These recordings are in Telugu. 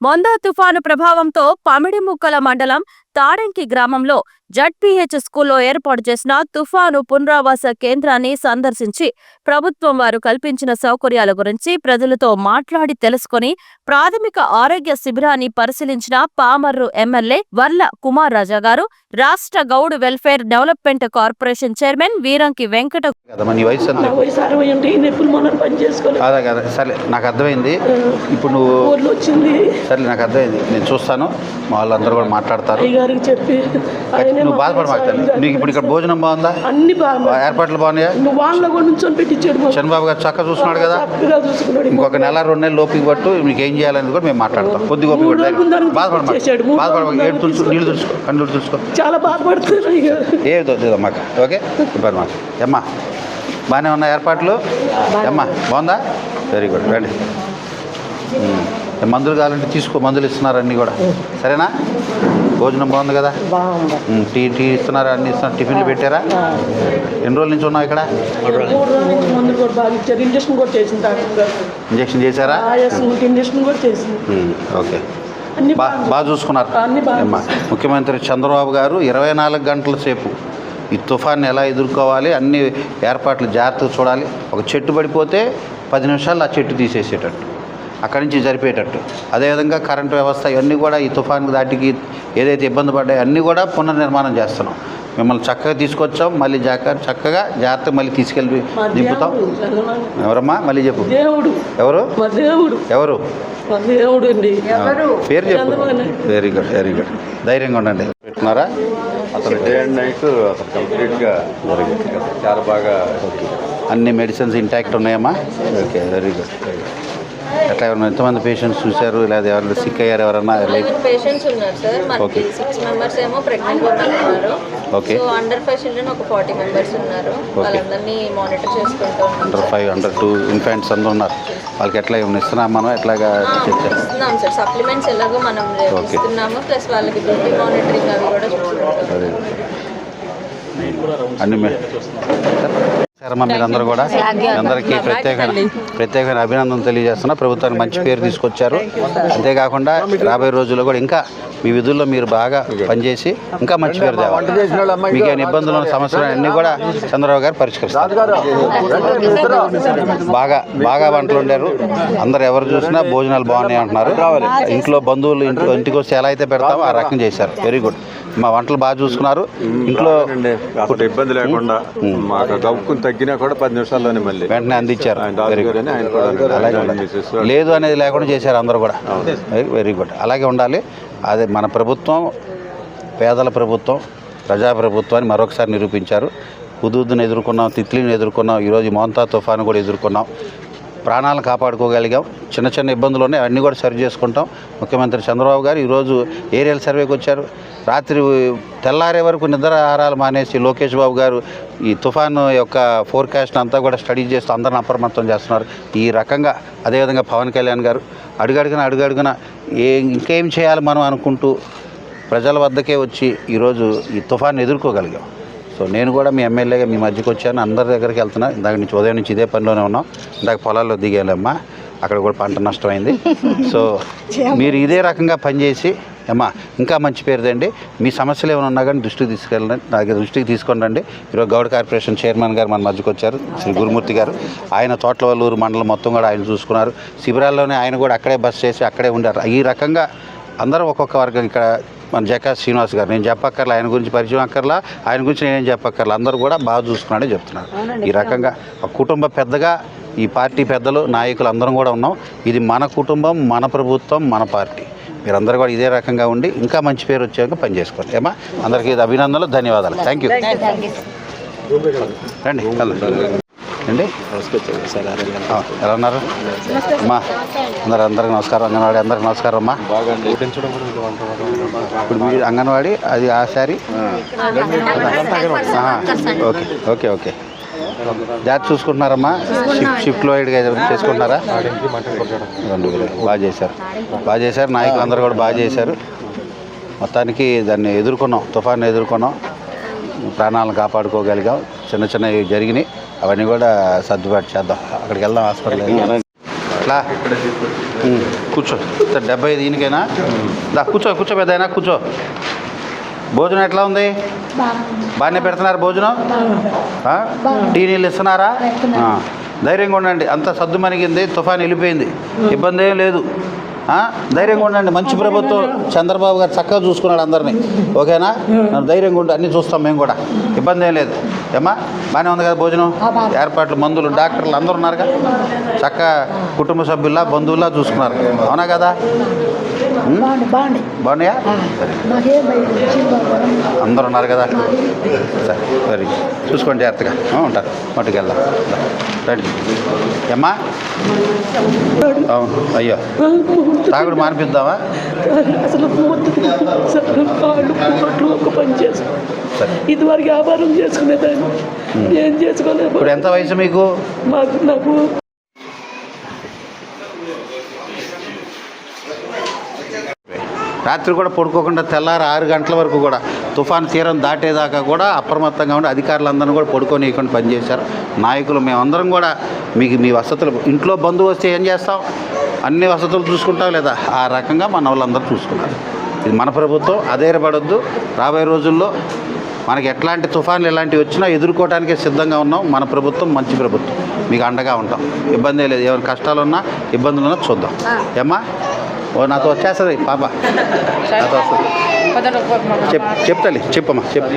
మొందా తుఫాను ప్రభావంతో పమిడిముక్కల మండలం తాడంకి గ్రామంలో జడ్పీహెచ్ స్కూల్లో ఏర్పాటు చేసిన తుఫాను పునరావాస కేంద్రాన్ని సందర్శించి ప్రభుత్వం వారు కల్పించిన సౌకర్యాల గురించి ప్రజలతో మాట్లాడి తెలుసుకొని ప్రాథమిక ఆరోగ్య శిబిరాన్ని పరిశీలించిన పామర్రు ఎమ్మెల్యే వర్ల కుమార్ రాజా గారు రాష్ట్ర Goud welfare development corporation chairman Veeranki Venkata సరే నాకు అర్థమైంది. ఇప్పుడు నువ్వు సరే నాకు అర్థమైంది. నేను చూస్తాను మా వాళ్ళందరూ కూడా మాట్లాడతారు. అయ్యగారికి చెప్పి నువ్వు మా బాధపడమాక సాయం నీకు ఇప్పుడు ఇక్కడ భోజనం బాగుందా? అన్ని బాగా ఏర్పాట్లు బాగున్నాయా? నువ్వు వాళ్ళ కూడా నుంచొని పెట్టించాడు. చంద్రబాబు గారు చక్కగా చూస్తున్నాడు కదా? చూసుకున్నాడు. ఇంకొక నెల రెండు నెలలు లోపలికి పట్టు మీకు ఏం చేయాలనేది కూడా మేము మాట్లాడతాం. కొద్దిగా ఓపిక మూడు రోజుల ముందు పట్టు అనుకుంటూ బాధపడమాక. చేశాడు. మూడు బాధపడమాక. రోజుల ఏడు ముందు తుడుచు నీళ్ళు తుడుచుకో కళ్ళు తుడుచుకో. చాలా బాధపడుతున్నారు అయ్యగారు ఏ మాక ఓకే? ఇబ్బంది మాకు. అమ్మా బాగానే ఉన్న ఏర్పాట్లు? అమ్మా బాగుందా? వెరీ గుడ్ రండి. మందులు కావాలంటే తీసుకో మందులు ఇస్తున్నారు అన్నీ కూడా సరేనా? భోజనం బాగుంది కదా? టీ టీ ఇస్తున్నారు? అన్ని ఇస్తున్నారు టిఫిన్లు పెట్టారా? ఎన్ని రోజుల నుంచి ఉన్నావు ఇక్కడ? ఇంజక్షన్ చేశారా? ఓకే. బాగా చూసుకున్నారు. ముఖ్యమంత్రి చంద్రబాబు గారు ఇరవై నాలుగు గంటల సేపు ఈ తుఫాన్ని ఎలా ఎదుర్కోవాలి అన్ని ఏర్పాట్లు జాగ్రత్తగా చూడాలి. ఒక చెట్టు పడిపోతే పది నిమిషాలు ఆ చెట్టు తీసేసేటట్టు. అక్కడి నుంచి జరిపేటట్టు. అదేవిధంగా కరెంటు వ్యవస్థ ఇవన్నీ కూడా ఈ తుఫాను దాటికి ఏదైతే ఇబ్బంది పడ్డాయో అన్నీ కూడా పునర్నిర్మాణం చేస్తున్నాం. మిమ్మల్ని చక్కగా తీసుకొచ్చాం మళ్ళీ జాగ్రత్త చక్కగా జాగ్రత్తగా మళ్ళీ తీసుకెళ్ళి దింపుతాం. ఎవరమ్మా? మళ్ళీ చెప్పు. దేవుడు. ఎవరు? మా దేవుడు. ఎవరు? మా దేవుడు అండి పేరు చెప్పు. వెరీ గుడ్ వెరీ గుడ్ ధైర్యంగా ఉండండి. పెట్టున్నారా అసలు డే అండ్ నైట్ అసలు కంప్లీట్గా చాలా బాగా అన్ని మెడిసిన్స్ ఇంటాక్ట్ ఉన్నాయమ్మా? ఓకే వెరీ గుడ్ ఎట్లా ఎవరైనా ఎంతమంది పేషెంట్స్ చూశారు? లేదా ఎవరైనా సిక్ అయ్యారు? లెవెన్ పేషెంట్స్ ఉన్నారు సార్. మనకి. సిక్స్ మెంబర్స్ ఏమో ప్రెగ్నెంట్ ఉన్నారు. సో అండర్ ఫైవ్ చిల్డ్రన్ ఒక ఫార్టీ మెంబర్స్ ఉన్నారు. వాళ్ళందరినీ మానిటర్ చేసుకుంటూ under five under two infants అందరూ ఉన్నారు. వాళ్ళకి ఎట్లా ఏమైనా ఇస్తున్నాం మనం? ఎట్లాగా ఇస్తున్నాం సార్. సప్లిమెంట్స్ ఎలాగో మనం. ఇస్తున్నాము. ప్లస్ వాళ్ళకి మానిటరింగ్ అవి కూడా అదే. అన్ని మీరందరూ కూడా. మీ అందరికీ ప్రత్యేకమైన ప్రత్యేకమైన అభినందన తెలియజేస్తున్నా. ప్రభుత్వానికి మంచి పేరు తీసుకొచ్చారు. అంతేకాకుండా రాబోయే రోజుల్లో కూడా ఇంకా మీ విధుల్లో మీరు బాగా పనిచేసి ఇంకా మంచి పేరు తేవాలి. మీకు ఏమైనా ఇబ్బందులు ఉన్న సమస్యలు అన్నీ కూడా చంద్రబాబు గారు పరిష్కరిస్తారు. బాగా బాగా వంటలు వండారు. అందరు ఎవరు చూసినా భోజనాలు బాగున్నాయి అంటున్నారు. ఇంట్లో బంధువులు ఇంట్లో ఇంటికి వస్తే ఎలా అయితే పెడతామో ఆ రకం చేశారు. వెరీ గుడ్ మా వంటలు బాగా చూసుకున్నారు. ఇంట్లో. అసలు ఇబ్బంది లేకుండా మాకు గవ్వుకుని తగ్గినా కూడా పది నిమిషాల్లోనే మళ్ళీ. వెంటనే అందించారు. లేదు అనేది లేకుండా చేశారు అందరూ కూడా. వెరీ- గుడ్ అలాగే ఉండాలి. అదే మన ప్రభుత్వం పేదల ప్రభుత్వం ప్రజా ప్రభుత్వాన్ని మరొకసారి నిరూపించారు. హుదూద్ని ఎదుర్కొన్నాం తిత్లీని ఎదుర్కొన్నాం ఈరోజు మోంతా తుఫాను కూడా ఎదుర్కొన్నాం. ప్రాణాలను కాపాడుకోగలిగాం. చిన్న చిన్న ఇబ్బందులు ఉన్నాయి అవన్నీ కూడా సరి చేసుకుంటాం. ముఖ్యమంత్రి చంద్రబాబు గారు ఈరోజు ఏరియల్ సర్వేకి వచ్చారు. రాత్రి తెల్లారే వరకు నిద్ర ఆహారాలు మానేసి లోకేష్ బాబు గారు ఈ తుఫాను యొక్క ఫోర్కాస్ట్ అంతా కూడా స్టడీ చేస్తూ అందరిని అప్రమత్తం చేస్తున్నారు. ఈ రకంగా అదేవిధంగా పవన్ కళ్యాణ్ గారు అడుగడుగున అడుగడుగున ఏ ఇంకేం చేయాలి మనం అనుకుంటూ ప్రజల వద్దకే వచ్చి ఈరోజు ఈ తుఫాన్ని ఎదుర్కోగలిగాం. సో నేను కూడా మీ ఎమ్మెల్యేగా మీ మధ్యకి వచ్చాను. అందరి దగ్గరికి వెళ్తున్నా. ఇందాక నుంచి ఉదయం నుంచి ఇదే పనిలోనే ఉన్నాం. ఇందాక పొలాల్లో దిగాలమ్మా. అక్కడ కూడా పంట నష్టమైంది. సో మీరు ఇదే రకంగా పనిచేసి అమ్మా ఇంకా మంచి పేరుదండి మీ సమస్యలు ఏమైనా ఉన్నా కానీ దృష్టికి తీసుకెళ్ళండి. నా దగ్గర దృష్టికి తీసుకొని రండి ఈరోజు గౌడ్ కార్పొరేషన్ చైర్మన్ గారు మన మధ్యకి వచ్చారు శ్రీ గురుమూర్తి గారు. ఆయన తోటలవల్లూరు మండలం మొత్తం కూడా ఆయన చూసుకున్నారు. శిబిరాల్లోనే ఆయన కూడా అక్కడే బస్ చేసి అక్కడే ఉండారు. ఈ రకంగా అందరూ ఒక్కొక్క వర్గం ఇక్కడ మన జకా శ్రీనివాస్ గారు. నేను చెప్పక్కర్లా ఆయన గురించి పరిచయం అక్కర్లా ఆయన గురించి నేనేం చెప్పక్కర్లా. అందరూ కూడా బాగా చూసుకున్నాడే చెప్తున్నారు. ఈ రకంగా ఒక కుటుంబ పెద్దగా ఈ పార్టీ పెద్దలు నాయకులు అందరం కూడా ఉన్నాం. ఇది మన కుటుంబం మన ప్రభుత్వం మన పార్టీ. మీరందరూ కూడా ఇదే రకంగా ఉండి ఇంకా మంచి పేరు వచ్చేందుకు పనిచేసుకోండి ఏమా? అందరికీ ఇది అభినందనలు ధన్యవాదాలు. థ్యాంక్ యూ రండి. అండి ఎలా ఉన్నారు? అమ్మా అందరు అందరికి నమస్కారం. అంగన్వాడీ అందరికి నమస్కారం అమ్మా. బాగా ఇప్పుడు మీరు అంగన్వాడీ అది ఆ శారీ? Okay okay okay. జాగ్రత్త చూసుకుంటున్నారమ్మా? షిఫ్ట్ షిఫ్ట్లో చేసుకుంటున్నారా? రెండు వేలు. బాగా చేశారు. బాగా చేశారు. నాయకులు అందరూ కూడా బాగా చేశారు. మొత్తానికి దాన్ని ఎదుర్కొన్నాం. తుఫాన్ని ఎదుర్కొన్నాం. ప్రాణాలను కాపాడుకోగలిగాం. చిన్న చిన్నవి జరిగినాయి. అవన్నీ కూడా సర్దుబాటు చేద్దాం. అక్కడికి వెళ్దాం. హాస్పిటల్ లా ఉమ్, కూర్చో. డెబ్బై ఐదు ఈయనకైనా? దా కూర్చో కూర్చో పెద్ద అయినా కూర్చో. భోజనం ఎట్లా ఉంది? బాగానే పెడుతున్నారు భోజనం? ఆ? టీ నీళ్ళు ఇస్తున్నారా? ఆ. ధైర్యంగా ఉండండి. అంత సద్దు మణిగింది తుఫాన్ వెళ్ళిపోయింది. ఇబ్బంది ఏం లేదు. ఆ? ధైర్యంగా ఉండండి. మంచి ప్రభుత్వం చంద్రబాబు గారు చక్కగా చూసుకున్నాడు అందరినీ. ఓకేనా? ధైర్యంగా ఉండి అన్నీ చూస్తాం మేము కూడా. ఇబ్బంది ఏం లేదు. ఏమ్మా? బాగానే ఉంది కదా భోజనం? ఏర్పాట్లు మందులు డాక్టర్లు అందరూ ఉన్నారుగా? చక్కగా కుటుంబ సభ్యుల్లా బంధువుల్లా చూసుకున్నారు. అవునా కదా? బాగున్నాయా? అందరు ఉన్నారు కదా? సరే వెరీ. చూసుకోండి జాగ్రత్తగా. ఉంటారు మట్టుకు వెళ్దాం దా. రండి. ఏమ్మా? అవును. అయ్యో. తాగుడు మానిపిద్దామా? చేసుకో. సరే. ఇదివరకు వ్యాపారం చేసుకునేదాన్ని. ఏం చేసుకోలేదు. ఇప్పుడు ఎంత వయసు మీకు? మాకు నాకు రాత్రి కూడా పడుకోకుండా తెల్లారి ఆరు గంటల వరకు కూడా తుఫాన్ తీరం దాటేదాకా కూడా అప్రమత్తంగా ఉండి అధికారులందరూ కూడా పడుకోనీయకుండా పనిచేశారు. నాయకులు మేమందరం కూడా మీకు మీ వసతులు ఇంట్లో బంధువు వస్తే ఏం చేస్తాం? అన్ని వసతులు చూసుకుంటాం లేదా? ఆ రకంగా మన వాళ్ళందరూ చూసుకున్నారు. ఇది మన ప్రభుత్వం అధైర్యపడొద్దు. రాబోయే రోజుల్లో మనకి ఎట్లాంటి తుఫాన్లు ఇలాంటివి వచ్చినా ఎదుర్కోవడానికే సిద్ధంగా ఉన్నాం. మన ప్రభుత్వం మంచి ప్రభుత్వం. మీకు అండగా ఉంటాం. ఇబ్బంది లేదు. ఏమైనా కష్టాలు ఉన్నా ఇబ్బందులు ఉన్నా చూద్దాం ఏమ్మా? ఓ నాతో వచ్చేస్తుంది పాప. నాతో వస్తుంది. చెప్ చెప్తాలి చెప్పమ్మా చెప్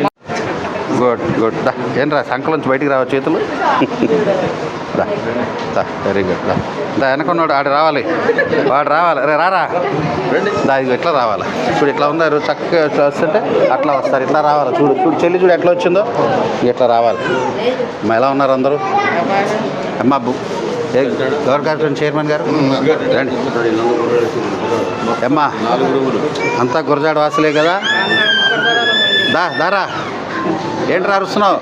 గుడ్ గుడ్. దా ఏం రా నుంచి బయటికి రావ చేతులు? దా దా వెరీ గుడ్ దా దా వెనకున్నాడు ఆడు రావాలి. వాడు రావాలి. రే రారా. దా ఇది ఎట్లా రావాలి. చూడు ఇట్లా ఉందా? చక్కగా వస్తుంటే అట్లా వస్తారు. ఇట్లా రావాలి. చూడు చూడు చెల్లి చూడు ఎట్లా వచ్చిందో. ఇట్లా రావాలి. అమ్మా ఎలా ఉన్నారు అందరూ? అమ్మా బు గౌరవ కార్పొరేషన్ చైర్మన్ గారు? రండి. అమ్మా అంతా గురజాడ వాసులే కదా? దా దారా. ఏంట్రా అరుస్తున్నావు?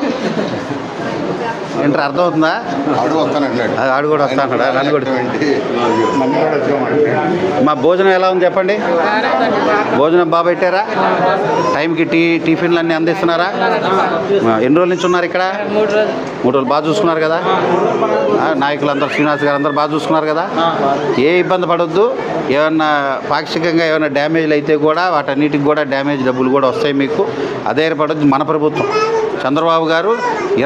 ఆడు వస్తానంటున్నాడు. అది ఆడు కూడా వస్తా అన్నాడా నన్ను కూడా మా భోజనం ఎలా ఉంది చెప్పండి? భోజనం బాగా పెట్టారా? టైంకి టీ టిఫిన్లు అన్నీ అందిస్తున్నారా ఎన్ని రోజుల నుంచి ఉన్నారు ఇక్కడ? మూడు రోజులు బాగా చూసుకున్నారు కదా? నాయకులందరూ శ్రీనివాస్ గారు అందరూ బాగా చూసుకున్నారు కదా? ఏ ఇబ్బంది పడొద్దు. ఏమన్నా పాక్షికంగా ఏమైనా డ్యామేజ్లు అయితే కూడా వాటన్నిటికి కూడా డ్యామేజ్ డబ్బులు కూడా వస్తాయి మీకు. అదే పడొద్దు మన ప్రభుత్వం. చంద్రబాబు గారు ఇరవై